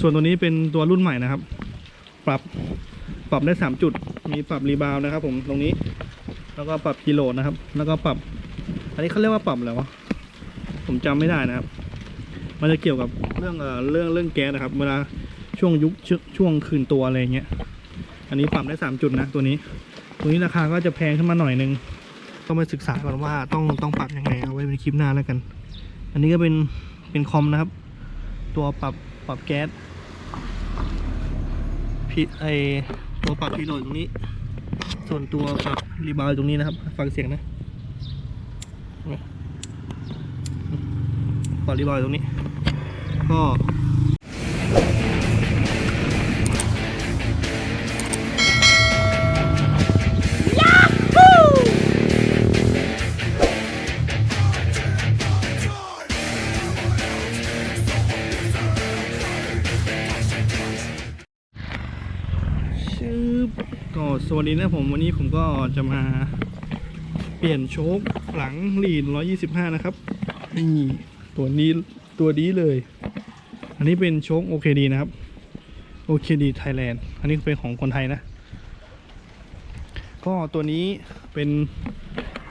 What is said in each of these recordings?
ส่วนตัวนี้เป็นตัวรุ่นใหม่นะครับ ปรับปรับได้สามจุด มีปรับรีบาวนะครับ ผมตรงนี้ แล้วก็ปรับกิโลนะครับ แล้วก็ปรับ อันนี้เขาเรียกว่าปรับอะไรวะผมจำไม่ได้นะครับ มันจะเกี่ยวกับเรื่องเอ่อเรื่องเรื่องแก๊สนะครับ เวลาช่วงยุคชช่วงคืนตัวอะไรเงี้ย อันนี้ปรับได้สามจุดนะตัวนี้ ตัวนี้ราคาก็จะแพงขึ้นมาหน่อยนึงต้องไปศึกษาก่อนว่าต้องต้องปรับยังไงเอาไว้เป็นคลิปหน้าแล้วกัน อันนี้ก็เป็นเป็นคอมนะครับ ตัวปรับ ปรับแก๊สพีไอตัวปรับพีโหลดตรงนี้ ส่วนตัวปรับรีบาวด์ตรงนี้นะครับ ฟังเสียงนะปรับรีบาวด์ตรงนี้ ก็ วัสดีนะผมวันนี้ผมก็จะมาเปลี่ยนโชคหลังลีน 125 นะครับนี่ตัวนี้ตัวนี้เลย อันนี้เป็นโชค OKD นะครับ OKD Thailand อันนี้เป็นของคนไทยนะ ก็ตัวนี้เป็น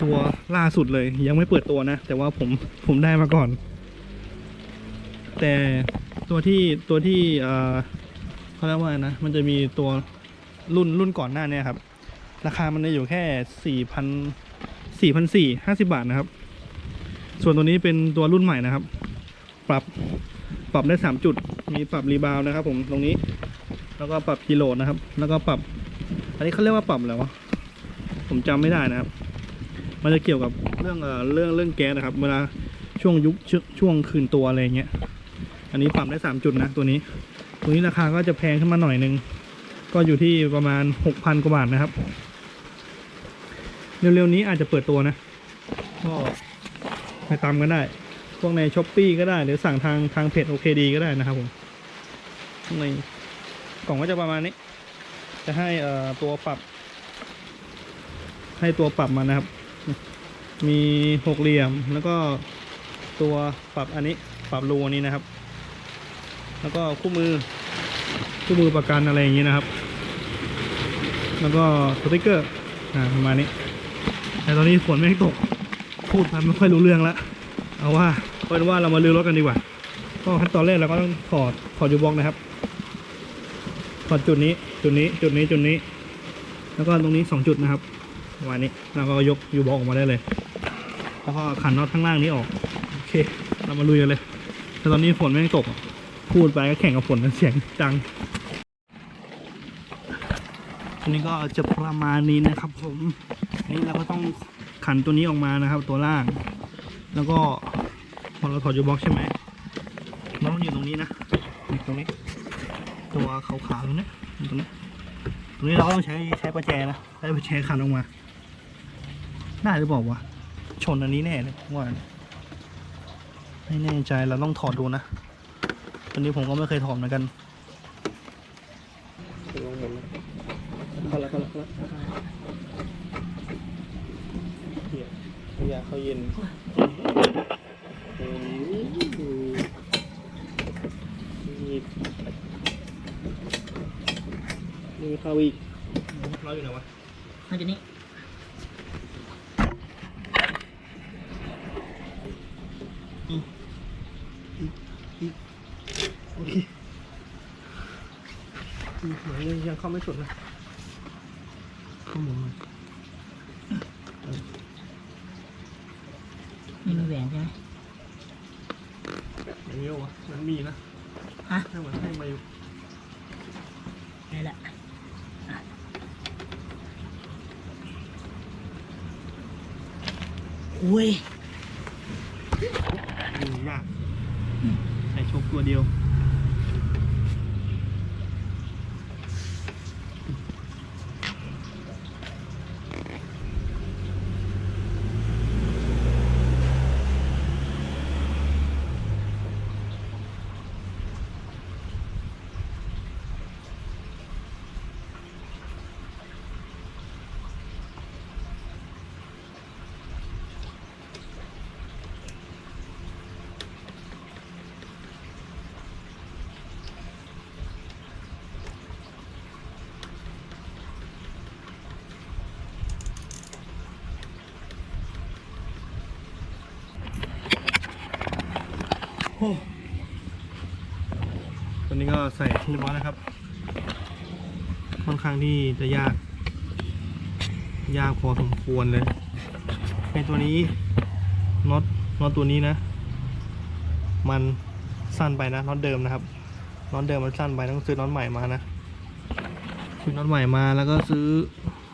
ตัวล่าสุดเลย ยังไม่เปิดตัวนะ แต่ว่าผมผมได้มาก่อน แต่ตัวที่ตัวที่เออเขาเรียกว่านะ มันจะมีตัว รุ่นรุ่นก่อนหน้าเนี่ยครับ ราคามันจะอยู่แค่สี่พันสี่พันสี่ห้าสิบาทนะครับ ส่วนตัวนี้เป็นตัวรุ่นใหม่นะครับ ปรับปรับได้สามจุด มีปรับรีบาวนะครับผมตรงนี้ แล้วก็ปรับกิโลนะครับ แล้วก็ปรับ อันนี้เขาเรียกว่าปรับอะไรวะผมจำไม่ได้นะครับ มันจะเกี่ยวกับเรื่องเอ่อเรื่องเรื่องแก๊สนะครับ เวลาช่วงยุคชช่วงคืนตัวอะไรเงี้ย อันนี้ปรับได้สามจุดนะตัวนี้ ตัวนี้ราคาก็จะแพงขึ้นมาหน่อยนึง ก็อยู่ที่ประมาณหกพันกว่าบาทนะครับ เร็วๆนี้อาจจะเปิดตัวนะ ก็ไปตามกันได้ พวกในช้อปปีก็ได้ หรือสั่งทางทางเพจโอเคดีก็ได้นะครับผมในกล่องก็จะประมาณนี้ จะให้เอ่อตัวปรับ ให้ตัวปรับมานะครับ มีหกเหลี่ยมแล้วก็ตัวปรับอันนี้ปรับรูอันนี้นะครับ แล้วก็คู่มือคู่มือประกันอะไรอย่างนี้นะครับ แล้วก็สติกเกอร์อ่าประมาณนี้ แต่ตอนนี้ฝนไม่ตก พูดมันไม่ค่อยรู้เรื่องแล้วเอาว่าเป็นว่าเรามาลือรถกันดีกว่า ก็ขั้นตอนแรกเราก็ต้องถอดถอดยูบ็อกนะครับถอดจุดนี้จุดนี้จุดนี้จุดนี้ แล้วก็ตรงนี้สองจุดนะครับประมาณนี้แล้วก็ยกยูบ็อกออกมาได้เลย แล้วก็ขันน็อตข้างล่างนี้ออกโอเค เรามาลุยกันเลย แต่ตอนนี้ฝนไม่ตก พูดไปก็แข่งกับฝนกันเสียงดัง อันนี้ก็จะประมาณนี้นะครับ ผมนี่เราก็ต้องขันตัวนี้ออกมานะครับ ตัวล่าง แล้วก็พอเราถอดยูบ็อกใช่ไหมมันต้องอยู่ตรงนี้นะตรงนี้ ตัวขาวๆตรงนี้ตรงนี้ตรงนี้เราก็ต้องใช้ใช้ประแจนะใช้ประแจขันออกมาได้หรือเปล่าวะชนอันนี้แน่เลยว่าไม่แน่ใจเราต้องถอดดูนะอันนี้ผมก็ไม่เคยถอดเหมือนกันลองหมดแล้วเข้า แล้วเข้าแล้วเข้าแล้วเนี่ยยาเข้าเย็นนี่นี่เข้าอีกเราอยู่ไหนวะน่าจะนี่โอเคอืมเหมือนยังยังเข้าไม่สุดนะเข้าหมุ นมานี่มีแหวนใช่ไหมอย่างนี้เหรอวะมันมีนะฮะให้เหมือนให้มาอยู่นี่แหละอุ้ยอืมยากใส่โชคตัวเดียว ตอนนี้ก็ใส่เรียบร้อยแล้วครับ ค่อนข้างที่จะยาก ยากพอสมควรเลยในตัวนี้น็อตน็อตตัวนี้นะ มันสั้นไปนะน็อตเดิมนะครับน็อตเดิมมันสั้นไปต้องซื้อน็อตใหม่มานะซื้อน็อตใหม่มาแล้วก็ซื้อ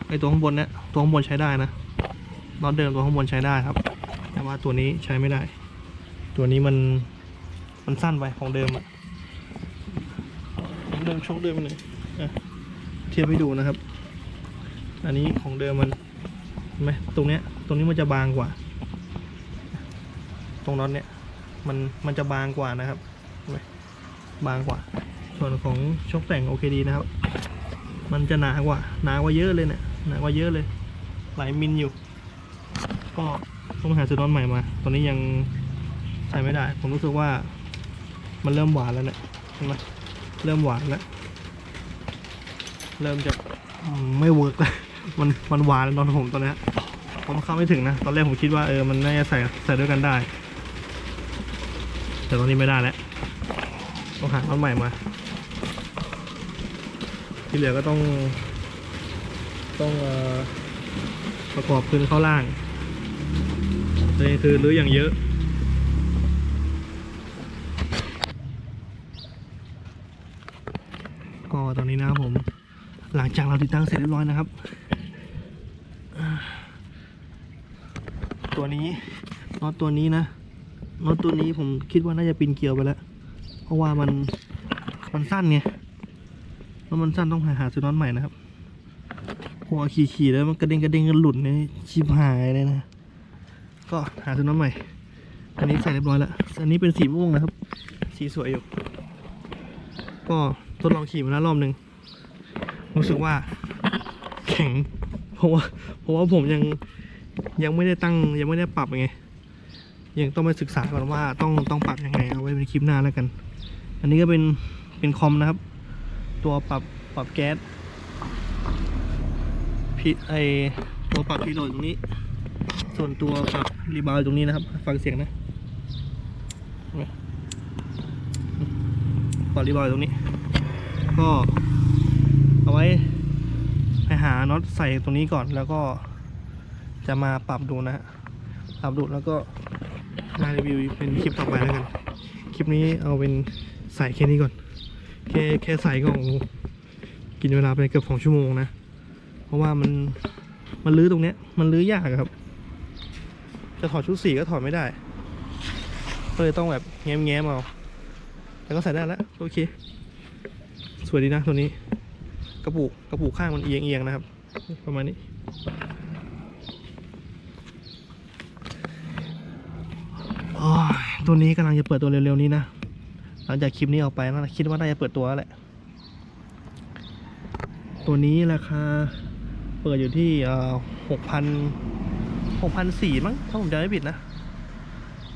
ไอ้ตัวข้างบนเนี้ยตัวข้างบนใช้ได้นะน็อตเดิมตัวข้างบนใช้ได้ครับ แต่ว่าตัวนี้ใช้ไม่ได้ ตัวนี้มัน มันสั้นไปของเดิมอะของเดิมชกเดิมเลยอะเทียบให้ดูนะครับ อันนี้ของเดิมมันเห็นไหมตรงเนี้ยตรงนี้มันจะบางกว่า ตรงน็อตเนี้ยมันมันจะบางกว่านะครับเห็นไหมบางกว่า ส่วนของชกแต่งโอเคดีนะครับ มันจะหนากว่า หนากว่าเยอะเลยเนี่ยหนากว่าเยอะเลย หลายมิลอยู่ ก็ต้องหาซื้อน็อตใหม่มา ตอนนี้ยังใส่ไม่ได้ ผมรู้สึกว่า มันเริ่มหวานแล้วเนี่ยเห็นไหมเริ่มหวานแล้ว เริ่มจะไม่เวิร์กแล้วมันมันหวานแล้วนอนผมตอนนี้ผมเข้าไม่ถึงนะ ตอนแรกผมคิดว่าเออมันน่าจะใส่ใส่ด้วยกันได้ แต่ตอนนี้ไม่ได้แล้วต้องหาน็อตใหม่มา ที่เหลือก็ต้อง ต้องอประกอบพื้นเข้าล่างนี่คือรื้ออย่างเยอะ ก็ตอนนี้นะครับผม หลังจากเราติดตั้งเสร็จเรียบร้อยนะครับ ตัวนี้น็อตตัวนี้นะน็อตตัวนี้ผมคิดว่าน่าจะปีนเกลียวไปแล้ว เพราะว่ามันมันสั้นไงแล้วมันสั้นต้องหาหาซื้อน็อตใหม่นะครับหัวขี่ๆแล้วมันกระเด้งกระเด้งกันหลุดเนี่ยชิบหายเลยนะ ก็หาซื้อน็อตใหม่ อันนี้ใส่เรียบร้อยแล้ว อันนี้เป็นสีม่วงนะครับ สีสวยอยู่ ก็ทดลองขี่มาแล้วรอบหนึ่งรู้สึกว่าแข็ง เพราะว่าเพราะว่าผมยังยังไม่ได้ตั้งยังไม่ได้ปรับไงยังต้องไปศึกษาก่อนว่าต้องต้องปรับยังไงเอาไว้เป็นคลิปหน้าแล้วกัน อันนี้ก็เป็นเป็นคอมนะครับ ตัวปรับปรับแก๊สพีไอตัวปรับพีโหลดตรงนี้ ส่วนตัวปรับรีบาวด์ตรงนี้นะครับ ฟังเสียงนะปรับรีบาวด์ตรงนี้ ก็เอาไว้ไปหาน็อตใส่ตรงนี้ก่อนแล้วก็จะมาปรับดูนะฮะปรับดูแล้วก็มารีวิวเป็นคลิปต่อไปแล้วกัน คลิปนี้เอาเป็นใส่แค่นี้ก่อน แค่แค่ใส่ก็กินเวลาไปเกือบสองชั่วโมงนะ เพราะว่ามันมันลื้อตรงเนี้ย มันลื้อยากครับ จะถอดชุดสีก็ถอดไม่ได้ ก็เลยต้องแบบแง้มแง้มๆเอาแต่ก็ใส่ได้แล้ว โอเค สวยดีนะตัวนี้ กระปุกกระปุกข้างมันเอียงเอียงๆนะครับ ประมาณนี้โอ้ยตัวนี้กำลังจะเปิดตัวเร็วๆนี้นะ หลังจากคลิปนี้ออกไปนะคิดว่าน่าจะเปิดตัวแล้วแหละ ตัวนี้ราคาเปิดอยู่ที่หกพันหกพันสี่มั้งถ้าผมจำไม่ผิดนะ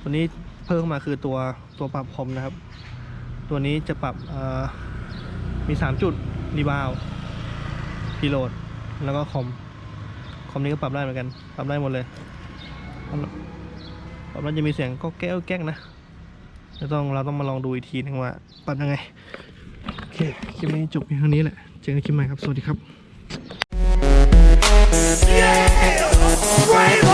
ตัวนี้เพิ่มเข้ามาคือตัวตัวปรับคอมนะครับ ตัวนี้จะปรับเอ่อ มี 3 จุดรีบาวพีโหลด แล้วก็คอม คอมนี้ก็ปรับได้เหมือนกัน ปรับได้หมดเลยปรับแล้วจะมีเสียงก็แก้วแก้งนะจะต้องเราต้องมาลองดูอีกทีนึงว่าปรับยังไง โอเค คลิปนี้จบเพียงเท่านี้แหละ เจอกันคลิปใหม่ครับ สวัสดีครับ